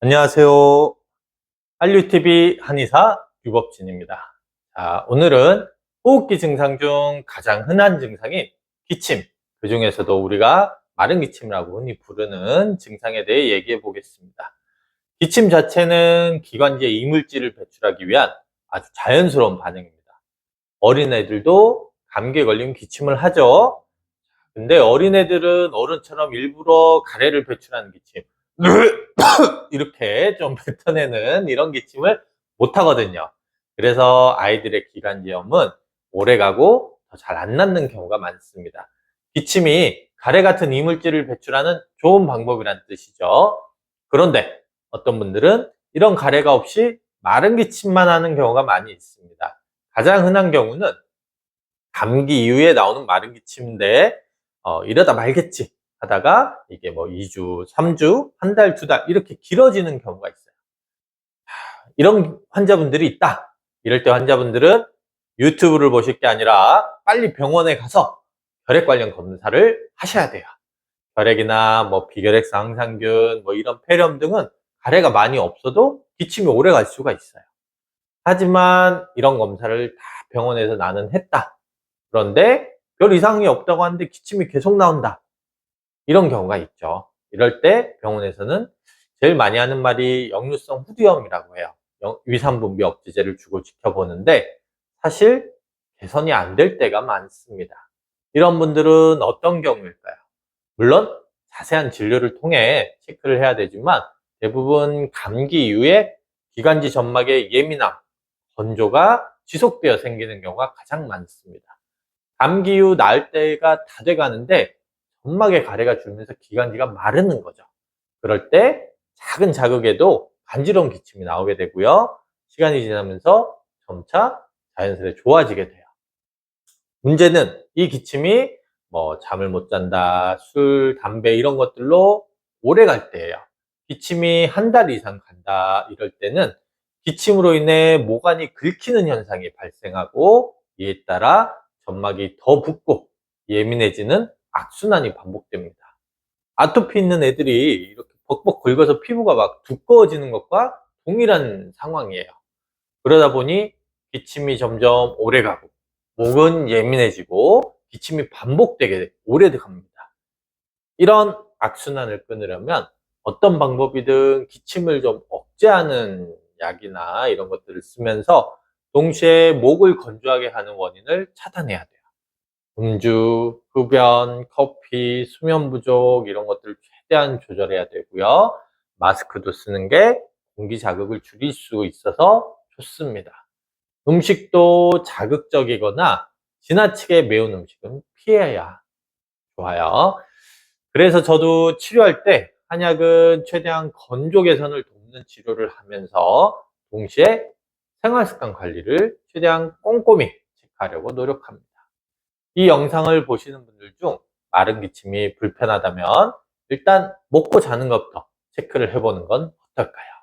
안녕하세요. 한류TV 한의사 유법진입니다. 자, 오늘은 호흡기 증상 중 가장 흔한 증상인 기침, 그 중에서도 우리가 마른 기침이라고 흔히 부르는 증상에 대해 얘기해 보겠습니다. 기침 자체는 기관지에 이물질을 배출하기 위한 아주 자연스러운 반응입니다. 어린애들도 감기에 걸리면 기침을 하죠. 근데 어린애들은 어른처럼 일부러 가래를 배출하는 기침, 이렇게 좀 뱉어내는 이런 기침을 못 하거든요. 그래서 아이들의 기관지염은 오래가고 더 잘 안 낫는 경우가 많습니다. 기침이 가래 같은 이물질을 배출하는 좋은 방법이란 뜻이죠. 그런데 어떤 분들은 이런 가래가 없이 마른 기침만 하는 경우가 많이 있습니다. 가장 흔한 경우는 감기 이후에 나오는 마른 기침인데 어, 이러다 말겠지 하다가 이게 뭐 2주, 3주, 한 달, 두 달 이렇게 길어지는 경우가 있어요. 하, 이런 환자분들이 있다. 이럴 때 환자분들은 유튜브를 보실 게 아니라 빨리 병원에 가서 혈액 관련 검사를 하셔야 돼요. 혈액이나 뭐 비결핵성 항상균, 뭐 이런 폐렴 등은 가래가 많이 없어도 기침이 오래 갈 수가 있어요. 하지만 이런 검사를 다 병원에서 나는 했다. 그런데 별 이상이 없다고 하는데 기침이 계속 나온다. 이런 경우가 있죠. 이럴 때 병원에서는 제일 많이 하는 말이 역류성 후두염이라고 해요. 영- 위산분비 억제제를 주고 지켜보는데 사실 개선이 안 될 때가 많습니다. 이런 분들은 어떤 경우일까요? 물론 자세한 진료를 통해 체크를 해야 되지만 대부분 감기 이후에 기관지 점막의 예민함, 건조가 지속되어 생기는 경우가 가장 많습니다. 감기 이후 나을 때가 다 돼가는데 점막에 가래가 줄면서 기관지가 마르는 거죠. 그럴 때 작은 자극에도 간지러운 기침이 나오게 되고요. 시간이 지나면서 점차 자연스레 좋아지게 돼요. 문제는 이 기침이 뭐 잠을 못 잔다, 술, 담배 이런 것들로 오래 갈 때예요. 기침이 한 달 이상 간다 이럴 때는 기침으로 인해 모관이 긁히는 현상이 발생하고 이에 따라 점막이 더 붓고 예민해지는 악순환이 반복됩니다. 아토피 있는 애들이 이렇게 벅벅 긁어서 피부가 막 두꺼워지는 것과 동일한 상황이에요. 그러다 보니 기침이 점점 오래가고 목은 예민해지고 기침이 반복되게 오래갑니다. 이런 악순환을 끊으려면 어떤 방법이든 기침을 좀 억제하는 약이나 이런 것들을 쓰면서 동시에 목을 건조하게 하는 원인을 차단해야 돼요. 음주, 흡연, 커피, 수면 부족 이런 것들을 최대한 조절해야 되고요. 마스크도 쓰는 게 공기 자극을 줄일 수 있어서 좋습니다. 음식도 자극적이거나 지나치게 매운 음식은 피해야 좋아요. 그래서 저도 치료할 때 한약은 최대한 건조 개선을 돕는 치료를 하면서 동시에 생활 습관 관리를 최대한 꼼꼼히 체크하려고 노력합니다. 이 영상을 보시는 분들 중 마른 기침이 불편하다면 일단 먹고 자는 것부터 체크를 해보는 건 어떨까요?